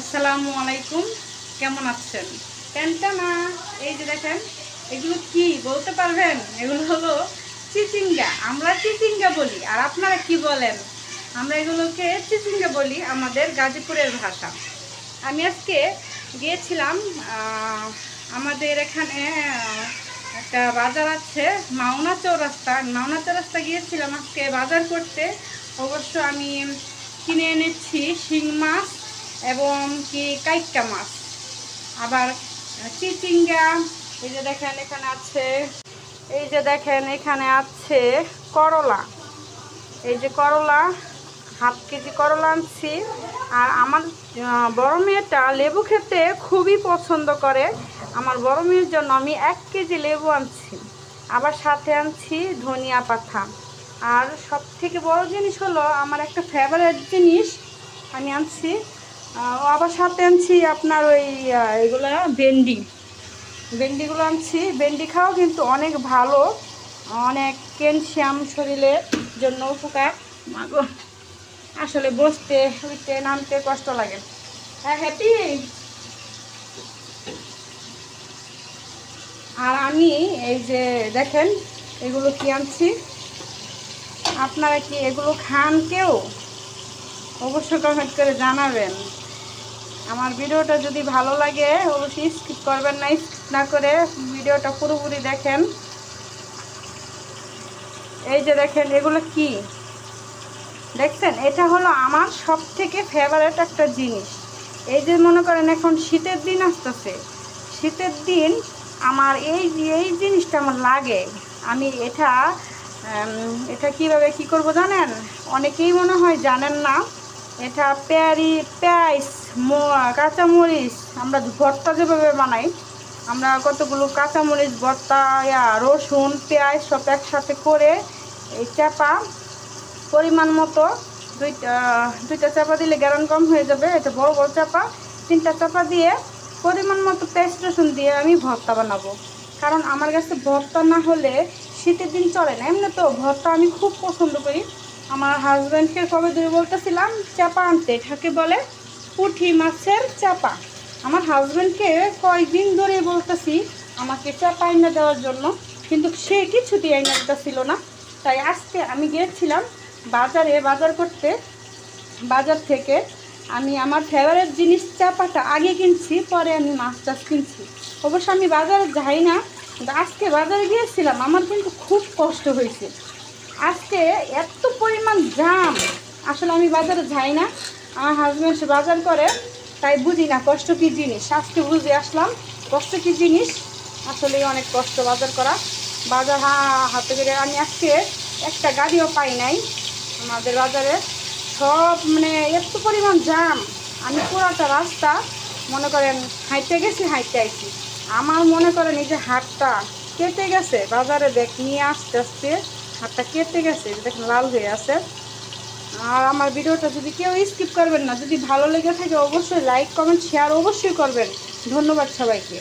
আসসালামু আলাইকুম। কেমন আছেন? প্যান্টটা না, এই যে দেখেন, এগুলো কি বলতে পারবেন? এগুলো হলো চিচিঙ্গা। আমরা চিচিঙ্গা বলি, আর আপনারা কি বলেন? আমরা এগুলোকে চিচিঙ্গা বলি আমাদের গাজীপুরের ভাষা। আমি আজকে গিয়েছিলাম আমাদের এখানে একটা বাজার আছে, মাওনা চৌরাস্তা। মাওনা চৌরাস্তা গিয়েছিলাম আজকে বাজার করতে। অবশ্য আমি কিনে এনেছি শিং মাছ। এবং কি কাইকা মাছ। আবার চিচিঙ্গা, এই যে দেখেন এখানে আছে, এই যে দেখেন এখানে আছে করলা। এই যে করলা, হাফ কেজি করলা আনছি। আর আমার বড় মেয়েটা লেবু খেতে খুবই পছন্দ করে। আমার বড় মেয়ের জন্য আমি এক কেজি লেবু আনছি। আবার সাথে আনছি ধনিয়া পাতা। আর সব থেকে বড় জিনিস হলো, আমার একটা ফেভারিট জিনিস আমি আনছি আবার সাথে আনছি আপনার ওই এগুলো, ভেন্ডি। ভেন্ডিগুলো আনছি। ভেন্ডি খাওয়া কিন্তু অনেক ভালো, অনেক ক্যালসিয়াম শরীরের জন্য উপকার। আসলে বসতে, উঠতে, নামতে কষ্ট লাগে। হ্যাঁ হ্যাপি আর আমি এই যে দেখেন, এগুলো কি আনছি? আপনারা কি এগুলো খান কেউ? অবশ্যই কমেন্ট করে জানাবেন। আমার ভিডিওটা যদি ভালো লাগে, অবশ্যই স্কিপ করবেন না স্কিপ না করে ভিডিওটা পুরোপুরি দেখেন। এই যে দেখেন, এগুলো কি? দেখছেন? এটা হলো আমার সব থেকে ফেভারেট একটা জিনিস। এই যে মনে করেন এখন শীতের দিন আসতেছে, শীতের দিন আমার এই এই জিনিসটা আমার লাগে। আমি এটা এটা কীভাবে কি করব জানেন? অনেকেই মনে হয় জানেন না, এটা প্যারি, পেঁয়াজ। ম- কাঁচামরিচ। আমরা ভর্তা যেভাবে বানাই, আমরা কতগুলো কাঁচামরিচ, ভর্তা, ইয়া, রসুন, পেঁয়াজ সব একসাথে করে এই চাপা পরিমাণ মতো দুইটা দুইটা চাপা দিলে গ্যারান কম হয়ে যাবে। এটা বড় বড় চাপা। তিনটা চাপা দিয়ে পরিমাণ মতো পেস্ট, রসুন দিয়ে আমি ভর্তা বানাবো। কারণ আমার কাছে ভর্তা না হলে শীতের দিন চলে না। এমনি তো ভর্তা আমি খুব পছন্দ করি। আমার হাজব্যান্ডকে কবে ধরে বলতেছিলাম, চাপা আনতে। এটাকে বলে পুঁটি মাছের চাপা। আমার হাজব্যান্ডকে কয়েকদিন ধরে বলতেছি, আমাকে চাপা এনে দেওয়ার জন্য। কিন্তু সে কিছুতেই এনে দিতেছিল না। তাই আজকে আমি গিয়েছিলাম বাজারে বাজার করতে। বাজার থেকে আমি আমার ফেভারিট জিনিস চাপাটা আগে কিনছি, পরে আমি মাছ টাছ কিনছি। অবশ্য আমি বাজারে যাই না আজকে বাজারে গিয়েছিলাম, আমার কিন্তু খুব কষ্ট হয়েছে। আজকে এত পরিমাণ জাম। আসলে আমি বাজারে যাই না আমার হাজব্যান্ড সে বাজার করে, তাই বুঝি না কষ্ট কী জিনিস? আজকে বুঝে আসলাম, কষ্ট কী জিনিস? আসলে অনেক কষ্ট বাজার করা। বাজার হা, হাতে করে আমি আজকে একটা গাড়িও পাই নাই আমাদের বাজারে। সব মানে এত পরিমাণ জাম। আমি পুরাটা রাস্তা মনে করেন হাঁটতে গেছি হাঁটতে আইছি। আমার মনে করেন এই যে হাতটা কেটে গেছে। বাজারে দেখ, নিয়ে আসতে আসতে হাতটা কেটে গেছে। দেখেন লাল হয়ে আছে। আর আমার ভিডিওটা যদি কেউ স্কিপ করবেন না, যদি ভালো লেগে থাকে, অবশ্যই লাইক কমেন্ট শেয়ার অবশ্যই করবেন। ধন্যবাদ সবাইকে।